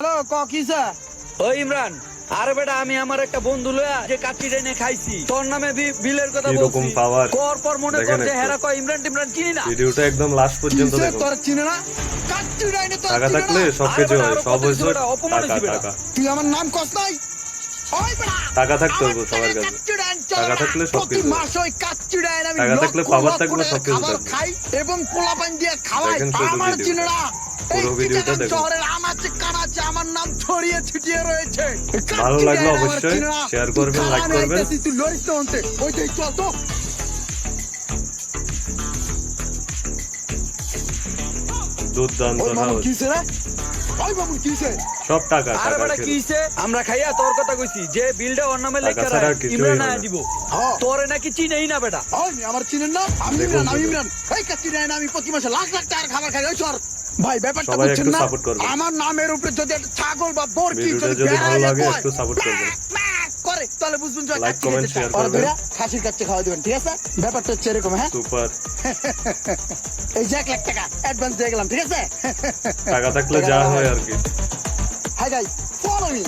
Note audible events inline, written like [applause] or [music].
Hello ক কিসা ওই ইমরান আরে বেটা আমি আমার একটা বন্ধু লয়া যে কাচ্চি রেনে খাইছি। তোর নামে বিলের কথা বলছি। power? কর পর মনে কর যে হেরা কয় ইমরান টিমরান চিনি না? ভিডিওটা একদম লাস্ট পর্যন্ত দেখো তোর চিনে না? কাচ্চি ডাইনে তোর টাকা থাকলে সব কিছু হয় সব বেটা, অপমান টাকা বেটা। তুই আমার নাম কস নাই? টাকা থাকতে হবে সবার কাছে। টাকা থাকলে সব কিছু। মাসে ওই কাচ্চি ডাইন আমি টাকা থাকলে লক্ষ থাকলে সব কিছু খাই এবং পোলাপান দিয়ে খাওয়াই। আমার ভিডিওটা। না। পুরো ভিডিওটা দেখুন। শহরের আনাচে কানাচে আমার নাম ছড়িয়ে ছিটিয়ে রয়েছে। ভালো লাগল অবশ্যই। শেয়ার করবেন, লাইক করবেন। ওই যে চল তো দুর্দান্ত ওই সব টাকা আরে। কিছে আমরা খাইয়া তোর কথা কইছি যে বিলটা ওর নামে লেখা রাখ ইমরান আয়া দিব। তোরে নাকি চিনেই না বেটা। ওই আমার চিনেন না? আমি ইমরান আমি। ইমরান। এই কাচ্চি আমি প্রতি মাসে লাখ লাখ টাকার খাবার খাই ওই সর। ভাই ব্যাপারটা বুঝছেন না? আমার নামের উপরে যদি একটা ছাগল বা বরকি কি যদি যদি ভালো লাগে একটু সাপোর্ট করবেন। তাহলে বুঝবেন যে চায়। share আর করবেন। খাসির কাচ্চি খাওয়া দিবেন ঠিক আছে? ব্যাপারটা হচ্ছে এরকম হ্যাঁ? সুপার [laughs] এই যে এক লাখ টাকা অ্যাডভান্স দিয়ে গেলাম ঠিক আছে? টাকা থাকলে [laughs] যা হয় আর কি। Hi guys follow me